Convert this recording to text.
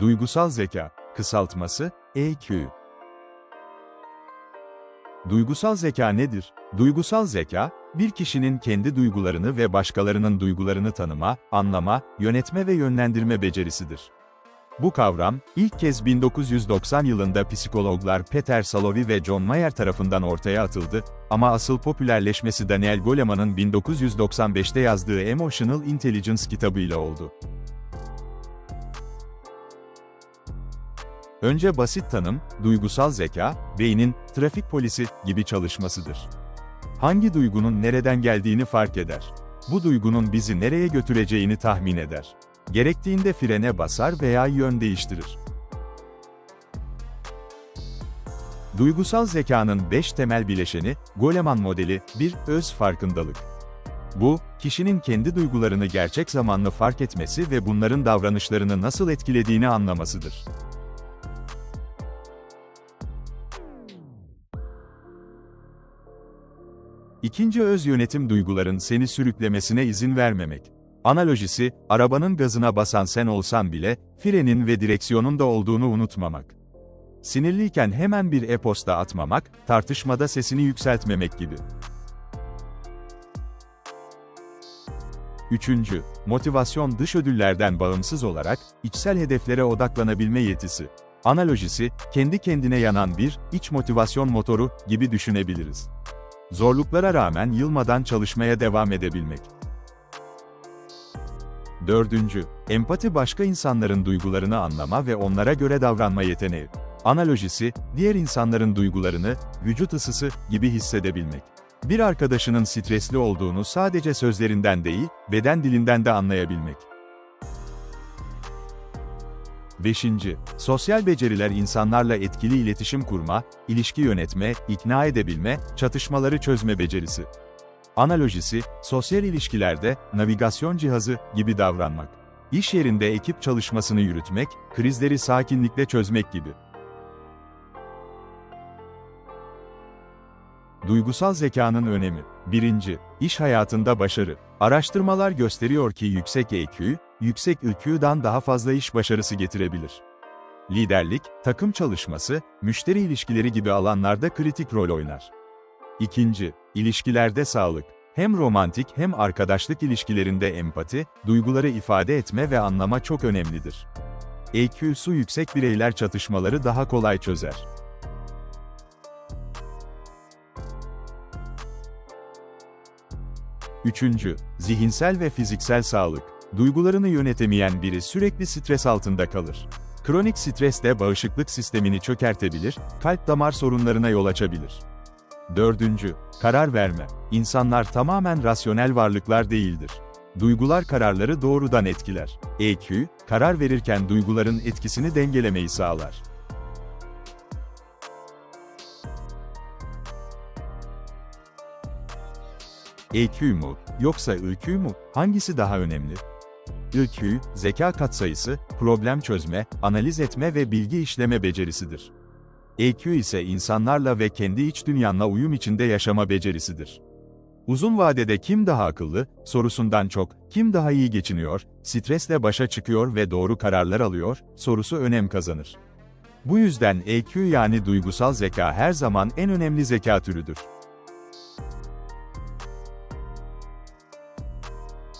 Duygusal zeka, kısaltması, EQ. Duygusal zeka nedir? Duygusal zeka, bir kişinin kendi duygularını ve başkalarının duygularını tanıma, anlama, yönetme ve yönlendirme becerisidir. Bu kavram, ilk kez 1990 yılında psikologlar Peter Salovey ve John Mayer tarafından ortaya atıldı, ama asıl popülerleşmesi Daniel Goleman'ın 1995'te yazdığı Emotional Intelligence kitabıyla oldu. Önce basit tanım, duygusal zeka, beynin, trafik polisi gibi çalışmasıdır. Hangi duygunun nereden geldiğini fark eder. Bu duygunun bizi nereye götüreceğini tahmin eder. Gerektiğinde frene basar veya yön değiştirir. Duygusal zekanın 5 temel bileşeni, Goleman modeli, 1. Öz farkındalık. Bu, kişinin kendi duygularını gerçek zamanlı fark etmesi ve bunların davranışlarını nasıl etkilediğini anlamasıdır. İkinci öz yönetim duyguların seni sürüklemesine izin vermemek. Analojisi, arabanın gazına basan sen olsan bile, frenin ve direksiyonun da olduğunu unutmamak. Sinirliyken hemen bir e-posta atmamak, tartışmada sesini yükseltmemek gibi. Üçüncü, motivasyon dış ödüllerden bağımsız olarak, içsel hedeflere odaklanabilme yetisi. Analojisi, kendi kendine yanan bir, iç motivasyon motoru gibi düşünebiliriz. Zorluklara rağmen yılmadan çalışmaya devam edebilmek. Dördüncü, empati başka insanların duygularını anlama ve onlara göre davranma yeteneği. Analojisi, diğer insanların duygularını, vücut ısısı gibi hissedebilmek. Bir arkadaşının stresli olduğunu sadece sözlerinden değil, beden dilinden de anlayabilmek. 5. Sosyal beceriler insanlarla etkili iletişim kurma, ilişki yönetme, ikna edebilme, çatışmaları çözme becerisi. Analojisi, sosyal ilişkilerde, navigasyon cihazı gibi davranmak. İş yerinde ekip çalışmasını yürütmek, krizleri sakinlikle çözmek gibi. Duygusal zekanın önemi. 1. İş hayatında başarı. Araştırmalar gösteriyor ki yüksek EQ, yüksek IQ'dan daha fazla iş başarısı getirebilir. Liderlik, takım çalışması, müşteri ilişkileri gibi alanlarda kritik rol oynar. 2. İlişkilerde sağlık. Hem romantik hem arkadaşlık ilişkilerinde empati, duyguları ifade etme ve anlama çok önemlidir. EQ'su yüksek bireyler çatışmaları daha kolay çözer. Üçüncü, zihinsel ve fiziksel sağlık. Duygularını yönetemeyen biri sürekli stres altında kalır. Kronik stres de bağışıklık sistemini çökertebilir, kalp damar sorunlarına yol açabilir. Dördüncü, karar verme. İnsanlar tamamen rasyonel varlıklar değildir. Duygular kararları doğrudan etkiler. EQ, karar verirken duyguların etkisini dengelemeyi sağlar. EQ mu, yoksa IQ mu? Hangisi daha önemli? IQ, zeka katsayısı, problem çözme, analiz etme ve bilgi işleme becerisidir. EQ ise insanlarla ve kendi iç dünyanla uyum içinde yaşama becerisidir. Uzun vadede kim daha akıllı, sorusundan çok, kim daha iyi geçiniyor, stresle başa çıkıyor ve doğru kararlar alıyor, sorusu önem kazanır. Bu yüzden EQ yani duygusal zeka her zaman en önemli zeka türüdür.